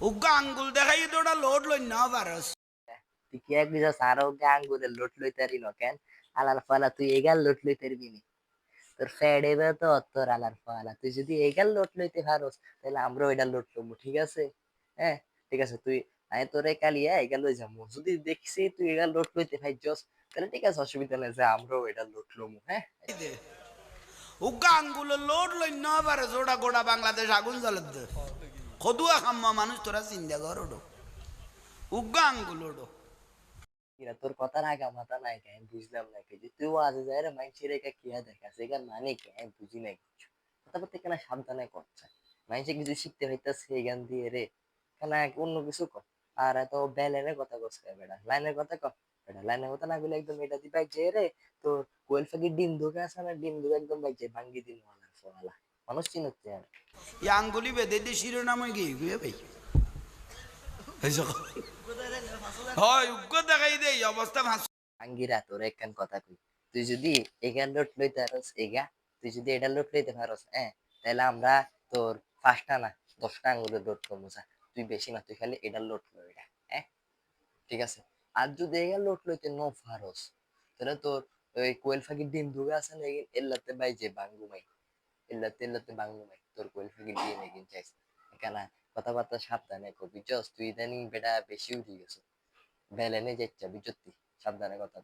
উগ্গা আঙ্গুল দেখাই তো লোড লই না পারস তুই কি এক বিজা সারা ওকে আঙ্গুলের লোট লইতে পারি না কেন আলার ফালা তুই এগাল লোট লইতে পারবি নি তোর ফ্যাডে বে তো তোর আলার ফালা তুই যদি এগাল লোট লইতে পারস তাহলে আমরাও এটা লোট লমু ঠিক আছে হ্যাঁ ঠিক আছে তুই আমি তোরে কালিয়া এগাল লই যাব যদি দেখছি তুই এগাল লোট লইতে পাইছস তাহলে ঠিক আছে অসুবিধা নেই যে আমরাও এটা লোট লমু হ্যাঁ উগ্গা আঙ্গুল লোড লই না পারস ওটা গোটা বাংলাদেশ আগুন জ্বলে দে খদুয়া খাম্মা মানুষ তোরা চিন্তা কর আঙ্গুল ওটো কিরা তোর কথার আগা মাথা আমি বুঝলাম না তুই যায় রে মাইনসির একা কিয়া মানে আমি বুঝি নাই কিছু কথা বলতে কেন সাবধানে করছে মাইনসে কিছু শিখতে হইতাছে এখান দিয়ে রে কেন অন্য কিছু কর আর এত ব্যালেনের কথা কস কে বেটা লাইনের কথা কর বেটা লাইনের কথা না বলে একদম এটা দিবাই যে রে তোর কোয়েল ফাঁকি ডিম ধোকে আছে না ডিম ধোকে একদম বাইছে ভাঙ্গি দিন ফোয়ালা মানুষ আর। এই আঙ্গুলি বেঁধে দিয়ে শিরোনাম গিয়ে গুয়ে ভাই হয় উগ্র দেখাই দে অবস্থা ভাস আঙ্গিরা তোর একখান কথা কই। তুই যদি লোট লইতে পারস এগা তুই যদি এটা লোট লইতে পারস হ্যাঁ তাহলে আমরা তোর পাঁচটা না দশটা আঙ্গুলের লোট করব যা। তুই বেশি না তুই খালি লোট এটা হ্যাঁ ঠিক আছে? আর যদি এগার লোট লইতে ন পারস তাহলে তোর ওই কোয়েল ফাঁকির ডিম ধুবে আছে না এল্লাতে বাই যে বাঙ্গু মাই এল্লাতে এল্লাতে বাংলা মাই তোর কথাবার্তা সাবধানে কবি জস তুই ইদানিং বেটা বেশি উঠে গেছো বেলেনে যাচ্ছা বিচত্তি সাবধানে কথা